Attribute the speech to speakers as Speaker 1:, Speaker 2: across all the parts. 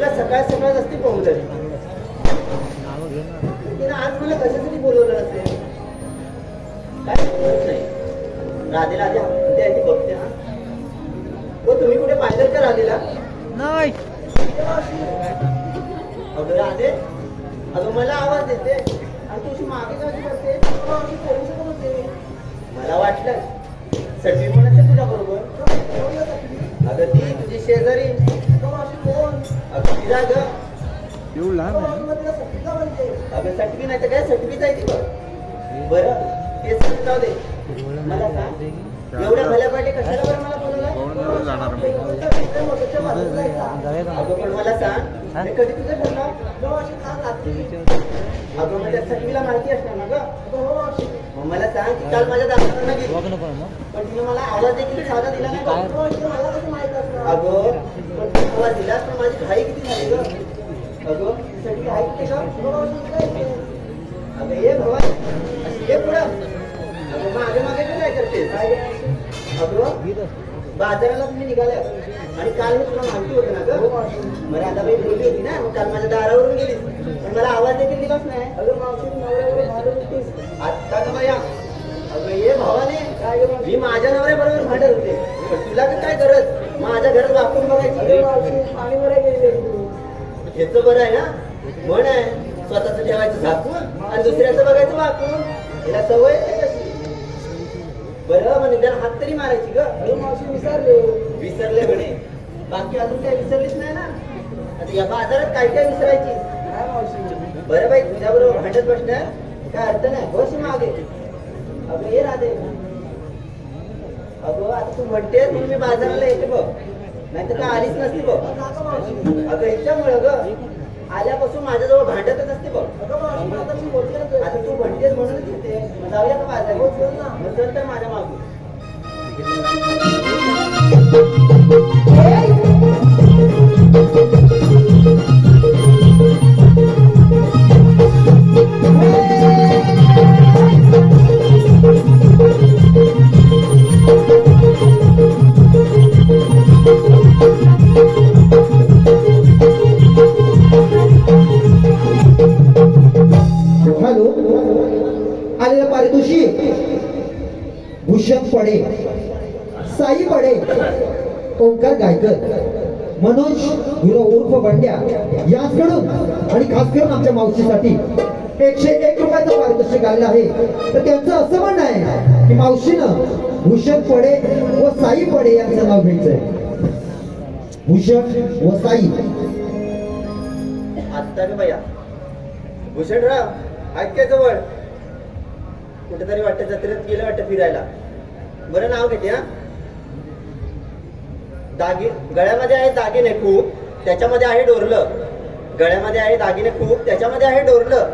Speaker 1: मावशीला सकाळ सकाळ असते बोलवलं तिने आज मला कशासाठी बोलवलं असेल? काय नाही. राधेला आधी हप्ते आहे ती बघते हा. हो तुम्ही कुठे पाहिलं का राधेला?
Speaker 2: नाही.
Speaker 1: अगं राधे अगं मला आवाज देते. आणि तुझी मागे अगं, मी बोलू शकत होते. मला वाटलं पण असेल तुझ्या बरोबर अगं ती तुझी शेजारी. तिला
Speaker 2: एवढं लहान आहे?
Speaker 1: सटवी नाही तर काय? सटवीच आहे ती बरं तर जाऊ दे. मला सांग एवढ्या भल्या पाठी कशाला बरं मला बोलवलं
Speaker 2: जाणार
Speaker 1: अगं पण मला सांग हे? कधी तुझं ठरलं अगं माझ्या सटवीला माहिती असणार ना ग? मग मला सांग ती काल माझ्या दाखवणार गेली.
Speaker 2: बघ ना पण
Speaker 1: तिने मला आवाज देखील साधा दिला नाही? का? अगं आवाज दिलास पण माझी घाई किती झाली ग? अगं तुझ्यासाठी घाई किती अगं ये भवानी अशी ये पुढं. अगं मागे मागे काय करतेस? अगं बाजाराला तुम्ही निघाल्या. आणि काल मी तुला माहिती होतं ना ग? मला आता बाई बोलली होती ना मग काल माझ्या दारावरून गेली पण मला आवाज देखील दिलाच नाही. अगं मावशी नवऱ्यावर भांडत होतीस. आत्ता का बाया. अगं ये भावाने मी माझ्या नवऱ्याबरोबर भांडत होते. पण तुला काय गरज? माझ्या घरात वापरून बघायची. हेच बरं आहे ना. म्हण आहे. स्वतःच ठेवायचं झाकून आणि दुसऱ्याचं बघायचं वाकून. हिला सवय बरं मग निदान हात तरी मारायची ग. विसरले विसरले म्हणे. बाकी अजून काही विसरलीच नाही ना. आता या बाजारात काय काय विसरायची? बरं बाई तुझ्या बरोबर भांडत बसण्यात काय अर्थ नाही. बस मागे. अगं ये राधे. अगं आता तू म्हणतेस म्हणून मी बाजाराला येते बघ. नाहीतर काय आलीच नसती बघ. अगं ह्याच्यामुळं ग आल्यापासून माझ्याजवळ भांडतच असते बघ. आता तू म्हणतेस म्हणूनच येते. जाऊया का बाजारात? मग तर माझ्या मागून.
Speaker 3: याचकडून आणि खास करून आमच्या मावशीसाठी. एकशे एक रुपयाचं पारितोषिक आलेलं आहे. तर त्यांचं असं म्हणणं आहे की मावशीनं भूषण पडे व साई पडे यांचं नाव घ्यायचंय. भूषण व साई.
Speaker 1: आत्ता ग भूषणराव आहेत जवळ. कुठेतरी वाटत जत्रेत गेलं वाटतं फिरायला. बरं नाव घेते हा. दागी गळ्यामध्ये आहे दागिने खूप. त्याच्यामध्ये आहे डोरलं. गळ्यामध्ये आहे दागिने खूप त्याच्यामध्ये आहे डोरलं.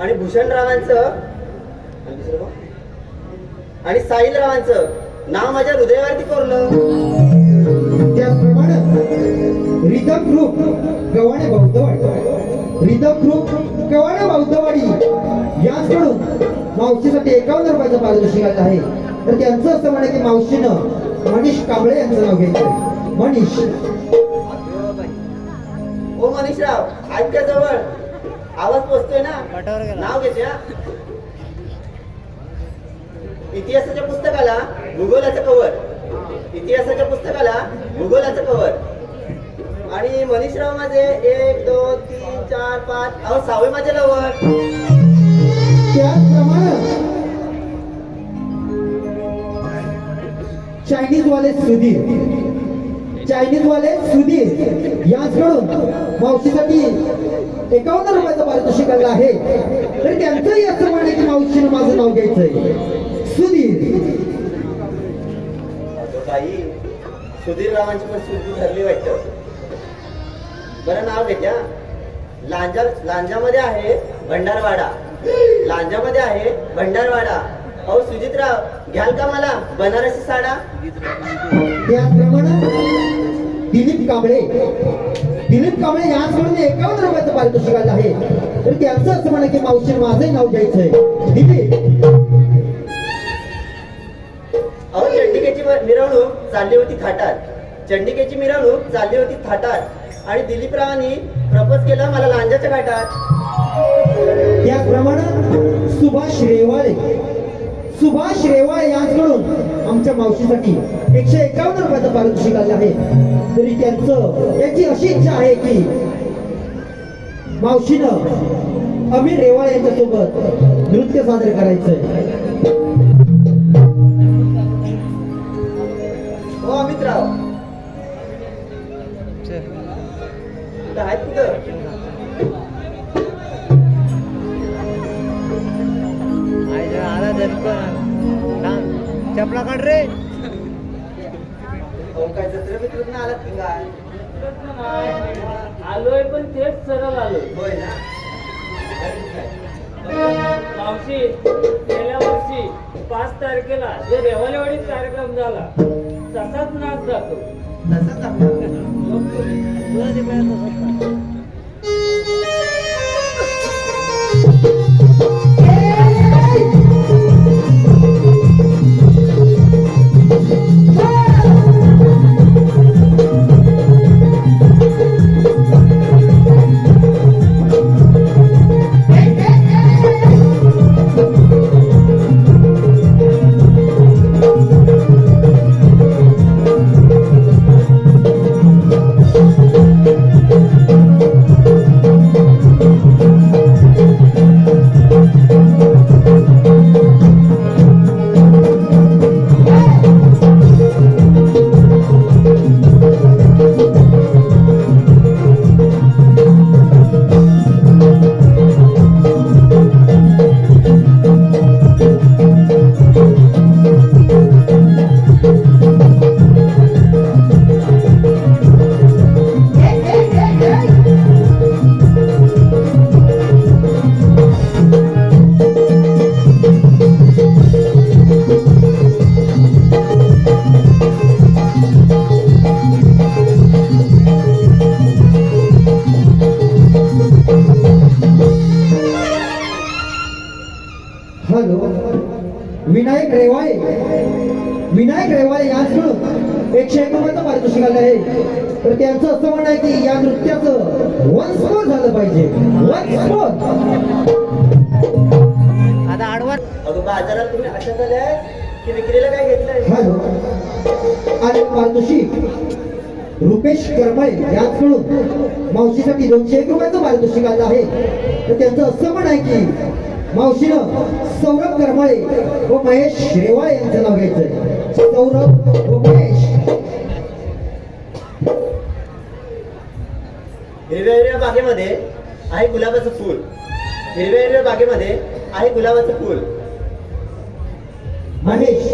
Speaker 1: आणि भूषणरावांचं आणि दुसरं कोण? साहिलरावांचं. नाव माझ्या हृदयावरती कोरलं.
Speaker 3: त्याचप्रमाणे रिदम गव्हाणे बौद्धवाडी. रिदम गव्हाणे बौद्धवाडी. याचकडून मावशीसाठी एकावन्न रुपयाचं पारितोषिक आहे. तर त्यांचं असं म्हणे की मावशीनं मनीष कांबळे यांचं नाव घेतलं मनीष.
Speaker 1: ओ मनीषराव का जवळ आवाज पोचतोय ना. नाव घेते हा? इतिहासाच्या पुस्तकाला भूगोलाचं कवर इतिहासाच्या पुस्तकाला भूगोलाचं कवर आणि मनीषराव माझे एक दोन तीन चार पाच. अहो सहावे माझे लवर
Speaker 3: त्याचप्रमाणे चायनीज वाले सुधीर चायनीज वाले सुधीर याचकडून मावशीसाठी एकावन्न रुपयाचं पारितोषिक आलं आहे. तर त्यांचंही असं म्हणे की मावशीनं माझं नाव घ्यायचंय. सुधीर.
Speaker 1: बाई सुधीर रावांची पण सुद्धी ठरली वाटतं. बरं नाव घेत्या. लांजा लांजामध्ये आहे भंडारवाडा. लांजामध्ये आहे भंडारवाडा. अहो सुजितराव घ्याल का मला बनारसी साडा?
Speaker 3: त्याचप्रमाणे दिलीप कांबळे. दिलीप कांबळे याचकडून एकावन्न रुपयाचं पारितोषिक आलं आहे. तर त्यांचं असं म्हणा की मावशी माझंही नाव घ्यायचंय. दिलीप.
Speaker 1: अहो चंडिकेची मिरवणूक चालली होती थाटात. चंडिकेची मिरवणूक चालली होती थाटात. आणि दिलीपरावांनी प्रपोज केलं मला लांजाच्या घाटात.
Speaker 3: त्याचप्रमाणे सुभाष रेवाळे. सुभाष रेवाळे यांच्याकडून आमच्या मावशीसाठी एकशे एकावन्न रुपयाचं पारितोषिक आलं आहे. तरी त्यांचं त्यांची अशी इच्छा आहे की मावशीनं अमीर रेवाळे यांच्यासोबत नृत्य सादर करायचंय.
Speaker 1: हो अमितराव. आहेत कुठं?
Speaker 4: आलोय पण तेच सरळ आलोय.
Speaker 1: होय ना?
Speaker 4: मावशी गेल्या वर्षी पाच तारखेला जे रेवालेवाडीत कार्यक्रम झाला तसाच नाच जातो
Speaker 1: तसंच आपलं.
Speaker 3: रेवाळे विनायक रेवाळे यांच्याकडून एकशे एक रुपयाचं पारितोषिक आलं आहे तर त्यांचं असं म्हणणं आहे की या नृत्याचं वन स्कोर झालं पाहिजे वन स्कोर
Speaker 2: आता आडवा
Speaker 1: बाजारात तुम्ही अशा झाल्या की विक्रीला काय घेतलंय
Speaker 3: हॅलो आणि पारितोषिक रुपेश करमळे यांच्याकडून मावशीसाठी दोनशे एक रुपयाचं पारितोषिक आलं आहे तर त्यांचं असं पण आहे की मावशीनं सौरभ करमळे व महेश रेवाळे यांचं नाव घ्यायचंय. सौरभ व महेश.
Speaker 1: हिरव्या हिरव्या बागेमध्ये आहे गुलाबाचं फूल. हिरव्या हिरव्या बागेमध्ये आहे गुलाबाचं फूल.
Speaker 3: महेश.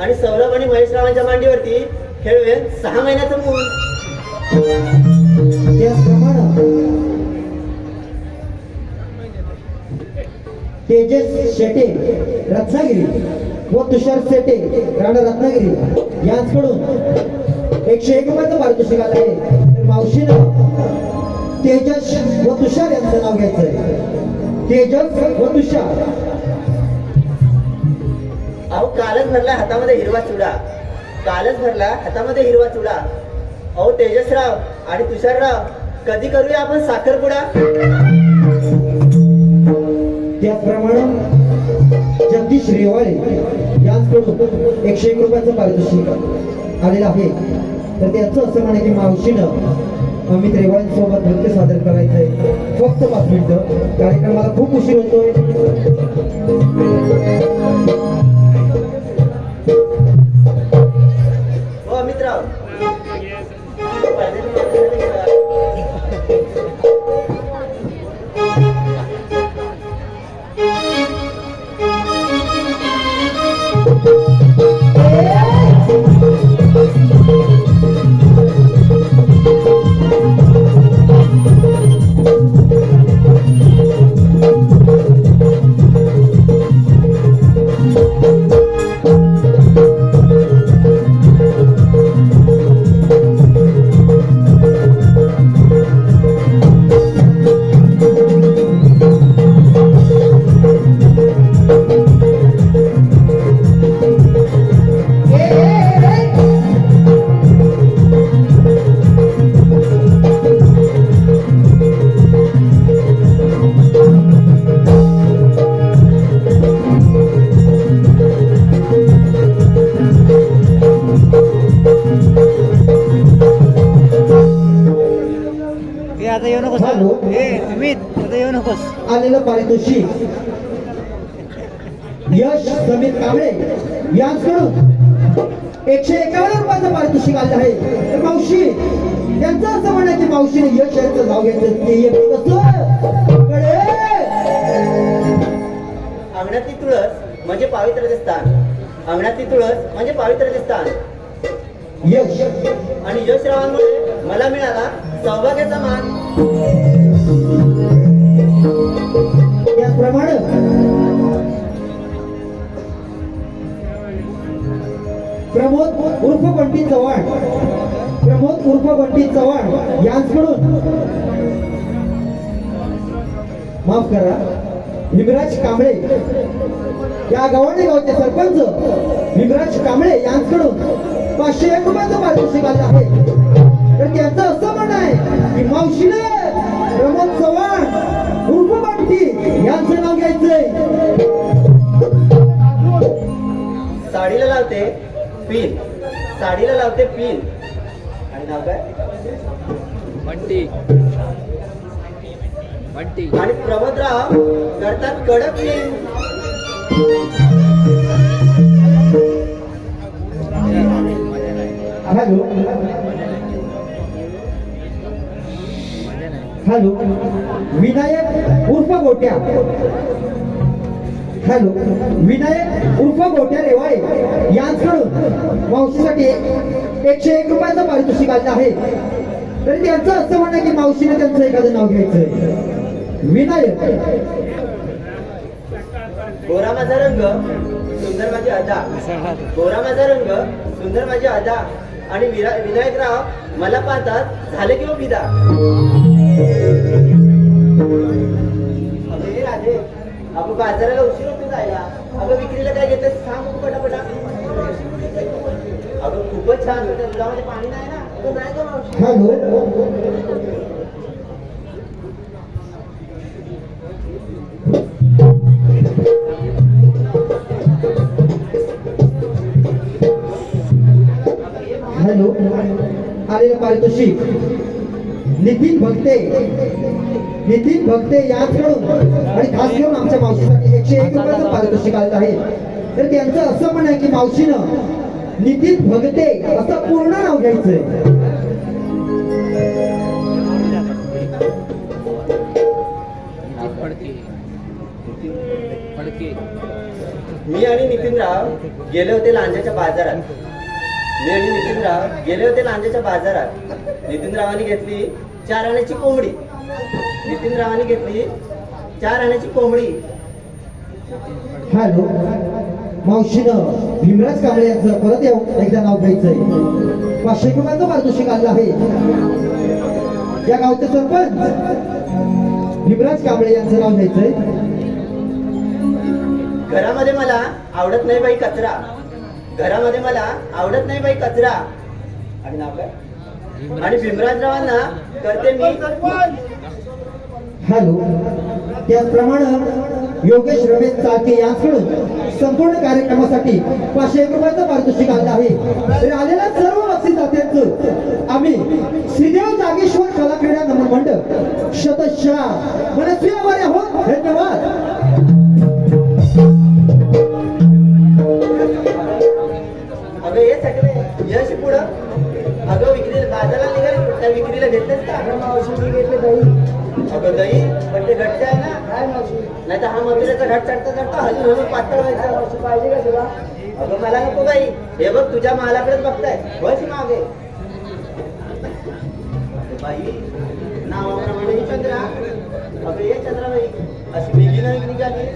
Speaker 1: आणि सौरभ आणि महेश रावांच्या मांडीवरती खेळूया सहा महिन्याचं मूल
Speaker 3: त्याचप्रमाणे तेजस शेटे रत्नागिरी. व तुषार शेटे राणा रत्नागिरी. यांकडून एकशे एक रुपयाचं पारितोषिक आलं आहे. तर मावशीनं तेजस व तुषार यांचं नाव घ्यायचंय. तेजस व तुषार.
Speaker 1: अहो कालच भरला हातामध्ये हिरवा चुडा. कालच भरला हातामध्ये हिरवा चुडा. अहो तेजसराव आणि तुषारराव कधी करूया आपण साखरपुडा?
Speaker 3: त्याचप्रमाणे जगदीश रेवाळे यांचकडून एकशे एक रुपयाचं पारितोषिक आलेलं आहे. तर त्याचं असं म्हणे की मावशीनं अमित रेवाळ्यांसोबत नृत्य सादर करायचं आहे फक्त पाच मिनिटं. कार्यक्रमाला खूप उशीर होतोय. आलेलं पारितोषिक. यश समीर कांबळे यांच्याकडून एकशे एकावन्न रुपयाचं पारितोषिक आलं आहे. तर मावशी त्यांचं असं म्हणणं की मावशीने यश यांचं नाव घ्यायचं ते.
Speaker 1: अंगणातली तुळस म्हणजे पावित्र्याचे स्थान अंगणातली तुळस म्हणजे पावित्र्याचे स्थान
Speaker 3: यश.
Speaker 1: आणि यश रावांमुळे मला मिळाला सौभाग्याचा मान.
Speaker 3: त्याचप्रमाणे प्रमोद उर्फ बंटी चव्हाण. प्रमोद उर्फ बंटी चव्हाण यांच्याकडून माफ करा. भीमराज कांबळे. या गव्हाणे गावचे सरपंच भीमराज कांबळे यांच्याकडून पाचशे एक रुपयाचं पारितोषिक आलं आहे. तर त्यांचं असं म्हणणं आहे की मावशीने प्रमोद चव्हाण बंटी यांचं नाव घ्यायचंय.
Speaker 1: साडीला लावते पिन साडीला लावते पिन आणि नाव काय?
Speaker 2: बंटी बंटी
Speaker 1: आणि प्रमोदराव करतात कडक पिन
Speaker 3: हॅलो. हॅलो विनायक उर्फ गोट्या. हॅलो विनायक उर्फ गोट्या रेवाळे. यांच्याकडून मावशीसाठी एकशे एक रुपयाचं पारितोषिक आलं आहे. तरी त्यांचं असं म्हणणं की मावशीने त्यांचं एखादं नाव घ्यायचं विनायक.
Speaker 1: गोरा माझा रंग सुंदर माझी अदा. गोरा माझा रंग सुंदर माझी अदा. आणि विनायकराव मला पाहतात झाले किंवा विदा? अगं हे अगं बाजाराला उशीर होतो जायला. अगं विक्रीला काय घेते सांग पटापटा. अगं खूपच छान त्या दुधामध्ये पाणी नाही ना? अगं नाही का मावशी.
Speaker 3: हॅलो. हॅलो. आलेलं पारितोषिक नितीन भक्ते नितीन भक्ते याचकडून आणि खास करून आमच्या मावशीसाठी एकशे एक रुपयाचं पारितोषिक आलं आहे. तर त्यांचं असं म्हण आहे की मावशीनं नितीन भगते असं पूर्ण नाव घ्यायचंय.
Speaker 1: मी आणि नितीनराव गेले होते लांजाच्या बाजारात. मी आणि नितीनराव गेले होते लांजाच्या बाजारात. नितीनरावांनी घेतली चार आण्याची कोंबडी. नितीनरावांनी घेतली चार आण्याची कोंबडी.
Speaker 3: हॅलो. मावशीनं भीमराज कांबळे यांचं परत येऊ एकदा नाव घ्यायचंय. पाचशे रुपयाचं पारितोषिक आलं आहे. या गावचे सरपंच भीमराज कांबळे यांचं नाव घ्यायचंय.
Speaker 1: घरामध्ये मला आवडत नाही बाई कचरा. घरामध्ये मला आवडत नाही बाई कचरा. आणि नाव काय? आणि भीमराजरावांना करते मी.
Speaker 3: हॅलो. त्याचप्रमाणे योगेश रमेश चाके यांकडून संपूर्ण कार्यक्रमासाठी पाचशे एक रुपयाचं पारितोषिक आलं आहे. आलेल्या सर्व बक्षिसात्यांचं आम्ही श्रीदेव जागेश्वर कला क्रीडा नमन मंडळ शतशः. मनस्वी आभारी आहोत. धन्यवाद.
Speaker 1: अगं हे सगळे. यश पुढं. अगं विक्रीला बाजाराला निघाले. त्या विक्रीला घेतलेस का? अगं दही. पण ते घट्ट आहे ना? नाही तर हा मथुरेचा घाट चढता चढता हलून हलून पातळ व्हायचं. पाहिजे का तुला? अगं मला नको बाई. हे बघ तुझ्या मालाकडेच बघताय. बस मागे. अगं बाई नावाप्रमाणे ही चंद्रा अगं ये चंद्राबाई. अशी वेगळी नाही निघाली.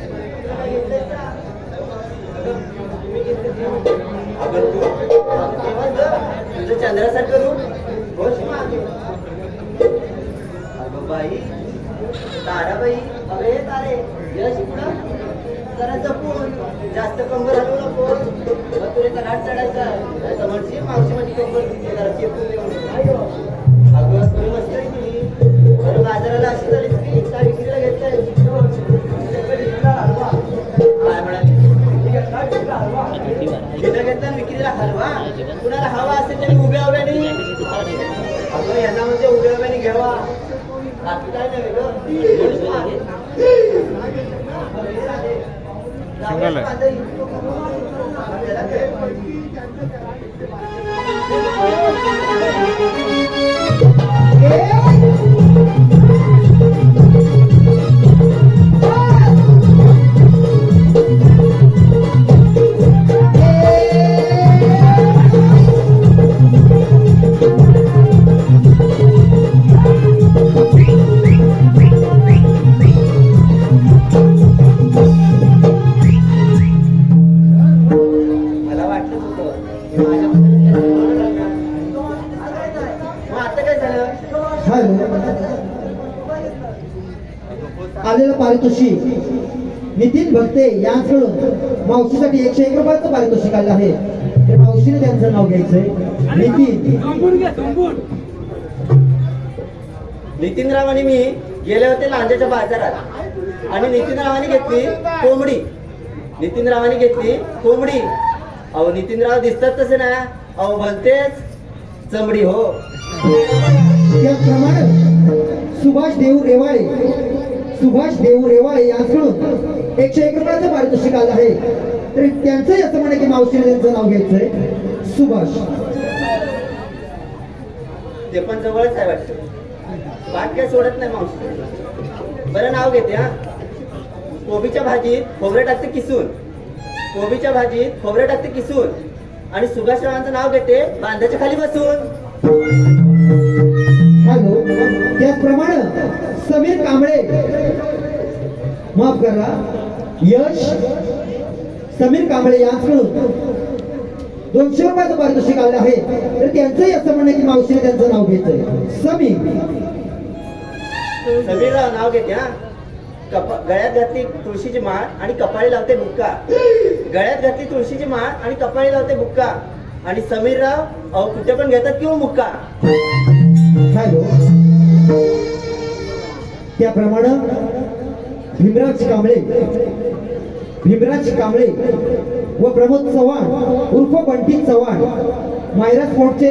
Speaker 1: तुला काय घेतलंयस का? तुझं चंद्रासारखं रूप अगं बाई ताराबाई अरे तारे यश पुढं जरा जपून जास्त कंबर हलवू नको तुला घाट चढायचा तर म्हणशील मावशी माझी कंबर दुखते, जरा चेपून देऊन कुणाला हवा असेल त्याने उभ्या उभ्याने अगं यांना म्हणजे उभ्या उभ्याने घ्यावा. बाकी काय नाही वेगळं.
Speaker 3: आलेलं पारितोषिक. नितीन भक्ते यांकडून मावशीसाठी एकशे एक रुपयाचं पारितोषिक आलं आहे. तर मावशीने त्यांचं नाव घ्यायचंय. नितीन.
Speaker 1: नितीनराव आणि मी गेले होते लांजाच्या बाजारात. आणि नितीनरावांनी घेतली कोंबडी. नितीनरावांनी घेतली कोंबडी. अहो नितीनराव दिसतात तसे ना. अहो भलतेच चमडी हो.
Speaker 3: त्याचप्रमाणे सुभाष देऊ रेवाळे. सुभाष देऊ रेवाळे यांकडून एकशे एक रुपयाचं पारितोषिक आलं आहे. तरी त्यांचंही असं म्हणे की मावशीने त्यांचं नाव घ्यायचंय सुभाष.
Speaker 1: ते पण जवळच आहे वाटतं. वाट काय सोडत नाही मावशी. बरं नाव घेते हा. कोबीच्या भाजीत खोबरे टाकते किसून. कोबीच्या भाजीत खोबरे टाकते किसून. आणि सुभाषरावांचं नाव घेते बांधाच्या खाली बसून.
Speaker 3: हॅलो. त्याचप्रमाणे समीर कांबळे. माफ करा. यश समीर कांबळे यांकडून दोनशे रुपयाचं पारितोषिक आलं आहे. तर त्यांचंही असं म्हणणं की मावशीने त्यांचं नाव घ्यायचंय समीर.
Speaker 1: समीरराव नाव घेते हा कपा गळ्यात घातली तुळशीची माळ आणि कपाळी लावते बुक्का. गळ्यात घातली तुळशीची माळ आणि कपाळी लावते बुक्का. आणि समीरराव अहो कुठे पण घेतात किंवा मुक्का.
Speaker 3: हॅलो. त्याप्रमाणे भीमराज कांबळे भीमराज कांबळे व प्रमोद चव्हाण उर्फ बंटी चव्हाण मायरा स्पोर्टचे